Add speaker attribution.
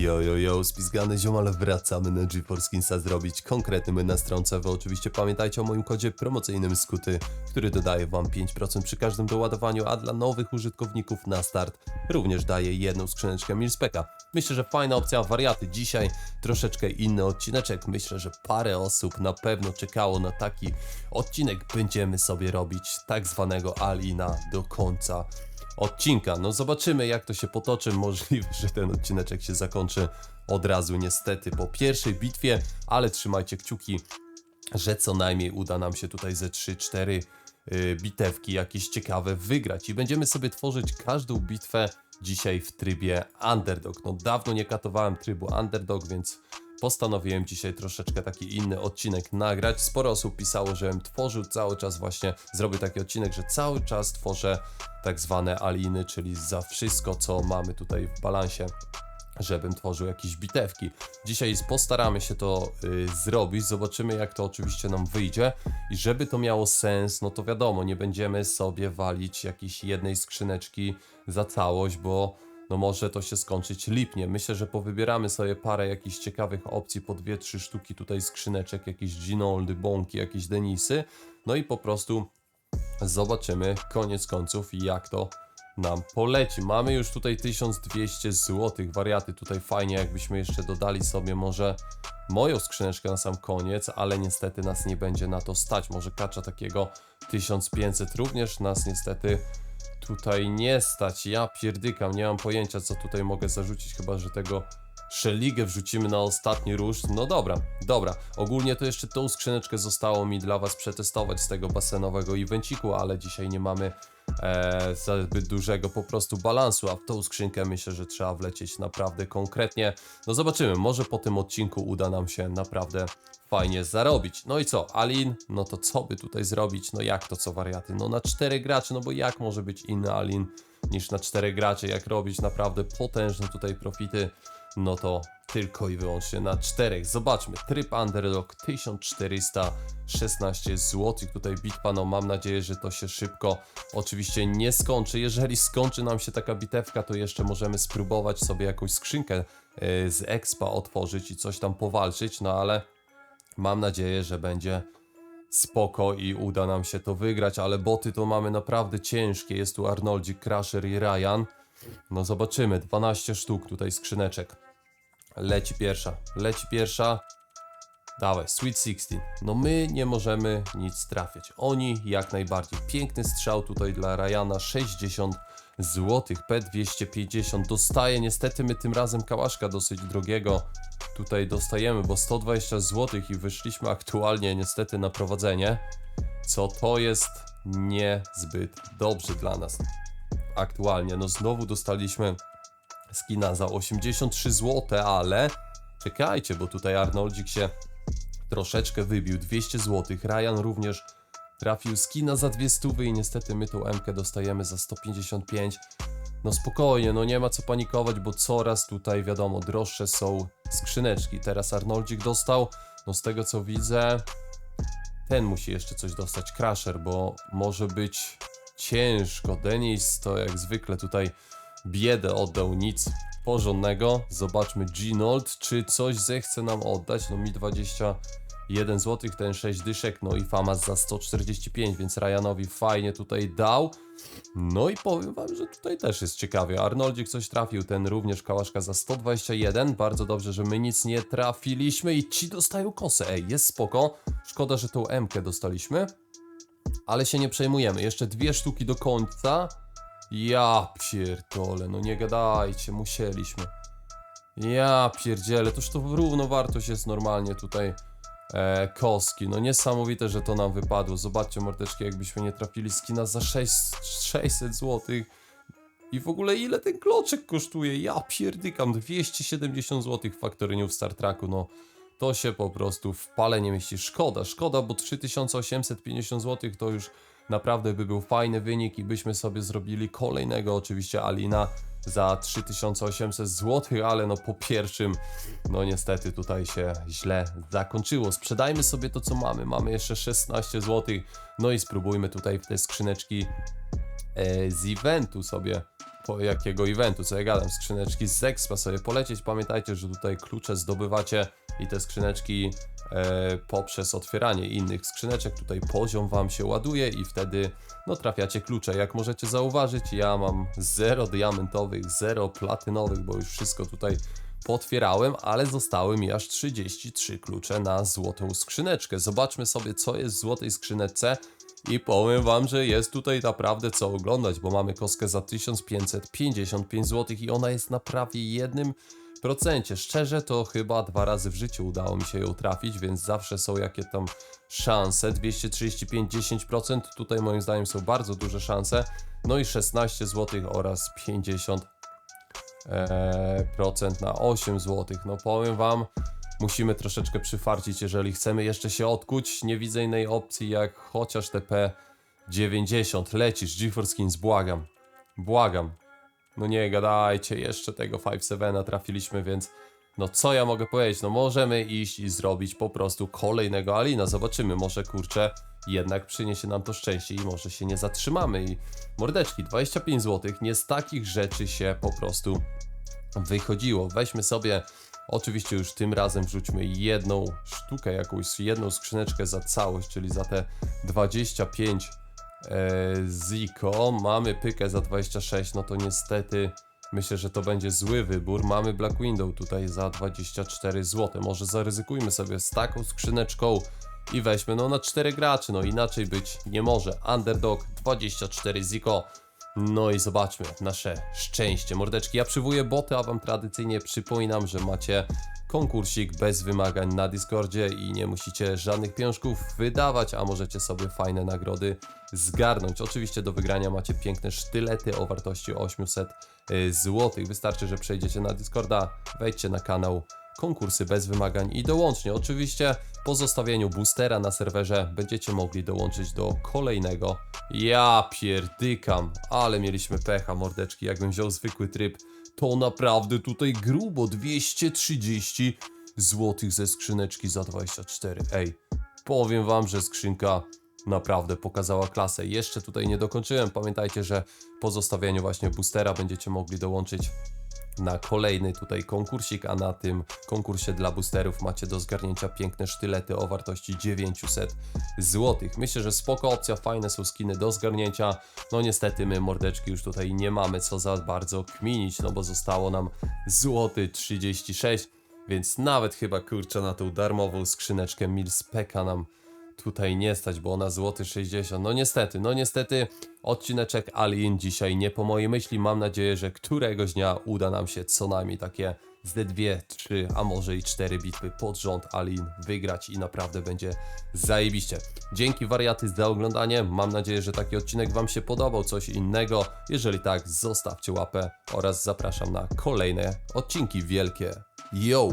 Speaker 1: Yo, yo, yo, spizgany ziomal, wracamy na GeForce zrobić konkretny my na stronce. Wy oczywiście pamiętajcie o moim kodzie promocyjnym Skuty, który dodaje wam 5% przy każdym doładowaniu, a dla nowych użytkowników na start również daje jedną skrzyneczkę Milspeka. Myślę, że fajna opcja wariaty. Dzisiaj troszeczkę inny odcineczek. Myślę, że parę osób na pewno czekało na taki odcinek. Będziemy sobie robić tak zwanego Alina do końca odcinka. No zobaczymy jak to się potoczy. Możliwe, że ten odcineczek się zakończy od razu niestety po pierwszej bitwie, ale trzymajcie kciuki, że co najmniej uda nam się tutaj ze 3-4 y, bitewki jakieś ciekawe wygrać i będziemy sobie tworzyć każdą bitwę dzisiaj w trybie underdog. No dawno nie katowałem trybu underdog, więc postanowiłem dzisiaj troszeczkę taki inny odcinek nagrać. Sporo osób pisało, żebym tworzył cały czas właśnie, zrobię taki odcinek, że cały czas tworzę tak zwane aliny, czyli za wszystko, co mamy tutaj w balansie żebym tworzył jakieś bitewki. Dzisiaj postaramy się to y, zrobić, zobaczymy jak to oczywiście nam wyjdzie i żeby to miało sens, no to wiadomo, nie będziemy sobie walić jakiejś jednej skrzyneczki za całość, bo no może to się skończyć lipnie. Myślę, że powybieramy sobie parę jakichś ciekawych opcji, po dwie, trzy sztuki tutaj skrzyneczek, jakieś Ginoldy, Bonki, jakieś Denisy, no i po prostu zobaczymy koniec końców jak to nam poleci. Mamy już tutaj 1200 zł, wariaty tutaj fajnie, jakbyśmy jeszcze dodali sobie może moją skrzyneczkę na sam koniec, ale niestety nas nie będzie na to stać. Może kacza takiego 1500 również nas niestety tutaj nie stać. Ja pierdykam, nie mam pojęcia co tutaj mogę zarzucić, chyba że tego Szeligę wrzucimy na ostatni rusz. No dobra, dobra. Ogólnie to jeszcze tą skrzyneczkę zostało mi dla Was przetestować z tego basenowego evenciku, ale dzisiaj nie mamy e, zbyt dużego po prostu balansu, a w tą skrzynkę myślę, że trzeba wlecieć naprawdę konkretnie. No zobaczymy, może po tym odcinku uda nam się naprawdę fajnie zarobić. No i co, Alin, no to co by tutaj zrobić? No jak to co wariaty? No na cztery graczy, no bo jak może być inny Alin niż na cztery graczy? Jak robić naprawdę potężne tutaj profity? No to tylko i wyłącznie na czterech. Zobaczmy, tryb underdog 1416 zł. Tutaj bitwa, no mam nadzieję, że to się szybko oczywiście nie skończy. Jeżeli skończy nam się taka bitewka, to jeszcze możemy spróbować sobie jakąś skrzynkę e, z expa otworzyć i coś tam powalczyć, no ale mam nadzieję, że będzie spoko i uda nam się to wygrać, ale boty to mamy naprawdę ciężkie. Jest tu Arnoldzik, Crusher i Ryan. No zobaczymy, 12 sztuk tutaj skrzyneczek. Leci pierwsza, leci pierwsza. Dawaj, Sweet 16. No my nie możemy nic trafiać. Oni jak najbardziej. Piękny strzał tutaj dla Ryana, 60 zł, P250 dostaje. Niestety my tym razem kałaszka dosyć drogiego tutaj dostajemy, bo 120 zł i wyszliśmy aktualnie niestety na prowadzenie, co to jest niezbyt dobrze dla nas aktualnie. No znowu dostaliśmy skina za 83 zł, ale czekajcie, bo tutaj Arnoldzik się troszeczkę wybił. 200 zł. Ryan również trafił skina za 200 i niestety my tą MK dostajemy za 155. No spokojnie, no nie ma co panikować, bo coraz tutaj wiadomo droższe są skrzyneczki. Teraz Arnoldzik dostał, no z tego co widzę, ten musi jeszcze coś dostać, Crusher, bo może być ciężko. Denis to jak zwykle tutaj biedę oddał, nic porządnego. Zobaczmy Ginold, czy coś zechce nam oddać. No mi 21 zł, ten 6 dyszek, no i Famas za 145, więc Ryanowi fajnie tutaj dał. No i powiem wam, że tutaj też jest ciekawie. Arnoldzik coś trafił, ten również kałaszka za 121. Bardzo dobrze, że my nic nie trafiliśmy i ci dostają kosę. Ej, jest spoko. Szkoda, że tą M dostaliśmy. Ale się nie przejmujemy. Jeszcze dwie sztuki do końca. Ja pierdolę, no nie gadajcie, musieliśmy. Ja pierdzielę, toż to równowartość jest normalnie tutaj e, koski. No niesamowite, że to nam wypadło. Zobaczcie mordeczki, jakbyśmy nie trafili skina za 6, 600 zł. I w ogóle ile ten kloczek kosztuje? Ja pierdykam, 270 zł w faktoryniu Star Treku, no. To się po prostu w pale nie mieści. Szkoda, szkoda, bo 3850 zł to już naprawdę by był fajny wynik i byśmy sobie zrobili kolejnego oczywiście Alina za 3800 zł, ale no po pierwszym, no niestety tutaj się źle zakończyło. Sprzedajmy sobie to co mamy, mamy jeszcze 16 zł, no i spróbujmy tutaj w te skrzyneczki e, z eventu sobie po jakiego eventu, co ja gadam, skrzyneczki z Expa sobie polecieć. Pamiętajcie, że tutaj klucze zdobywacie i te skrzyneczki e, poprzez otwieranie innych skrzyneczek. Tutaj poziom wam się ładuje i wtedy no trafiacie klucze. Jak możecie zauważyć, ja mam 0 diamentowych, 0 platynowych, bo już wszystko tutaj potwierałem, ale zostały mi aż 33 klucze na złotą skrzyneczkę. Zobaczmy sobie, co jest w złotej skrzyneczce. I powiem wam, że jest tutaj naprawdę co oglądać, bo mamy kostkę za 1555 zł i ona jest na prawie jednym procencie. Szczerze to chyba dwa razy w życiu udało mi się ją trafić, więc zawsze są jakie tam szanse. 235 10%, tutaj moim zdaniem są bardzo duże szanse. No i 16 zł oraz 50 e, procent na 8 zł. No powiem wam, musimy troszeczkę przyfarcić, jeżeli chcemy jeszcze się odkuć. Nie widzę innej opcji jak chociaż TP 90. Lecisz, GeForce Skins, błagam. Błagam. No nie gadajcie, jeszcze tego 5-7 trafiliśmy, więc no co ja mogę powiedzieć? No możemy iść i zrobić po prostu kolejnego Alina. Zobaczymy, może kurczę jednak przyniesie nam to szczęście i może się nie zatrzymamy. I mordeczki, 25 zł, nie z takich rzeczy się po prostu wychodziło. Weźmy sobie, oczywiście już tym razem wrzućmy jedną sztukę, jakąś jedną skrzyneczkę za całość, czyli za te 25 e, Ziko. Mamy pykę za 26, no to niestety myślę, że to będzie zły wybór. Mamy Black Window tutaj za 24 zł. Może zaryzykujmy sobie z taką skrzyneczką i weźmy no na 4 graczy, no inaczej być nie może. Underdog 24 Ziko. No i zobaczmy nasze szczęście. Mordeczki, ja przywołuję boty, a wam tradycyjnie przypominam, że macie konkursik bez wymagań na Discordzie i nie musicie żadnych pieniążków wydawać, a możecie sobie fajne nagrody zgarnąć. Oczywiście do wygrania macie piękne sztylety o wartości 800 zł. Wystarczy, że przejdziecie na Discorda, wejdźcie na kanał konkursy bez wymagań i dołącznie. Oczywiście po zostawieniu boostera na serwerze będziecie mogli dołączyć do kolejnego. Ja pierdykam, ale mieliśmy pecha mordeczki, jakbym wziął zwykły tryb, to naprawdę tutaj grubo 230 zł ze skrzyneczki za 24. Ej, powiem wam, że skrzynka naprawdę pokazała klasę. Jeszcze tutaj nie dokończyłem. Pamiętajcie, że po zostawieniu właśnie boostera będziecie mogli dołączyć na kolejny tutaj konkursik, a na tym konkursie dla boosterów macie do zgarnięcia piękne sztylety o wartości 900 zł. Myślę, że spoko opcja, fajne są skiny do zgarnięcia. No niestety my mordeczki już tutaj nie mamy co za bardzo kminić, no bo zostało nam złoty 36, więc nawet chyba kurczę na tą darmową skrzyneczkę Milspeka nam tutaj nie stać, bo ona złoty 60. No niestety, no niestety odcineczek Alien dzisiaj nie po mojej myśli. Mam nadzieję, że któregoś dnia uda nam się co najmniej takie z dwie, trzy, a może i cztery bitwy pod rząd Alien wygrać i naprawdę będzie zajebiście. Dzięki wariaty za oglądanie. Mam nadzieję, że taki odcinek Wam się podobał, coś innego. Jeżeli tak, zostawcie łapę oraz zapraszam na kolejne odcinki wielkie. Yo!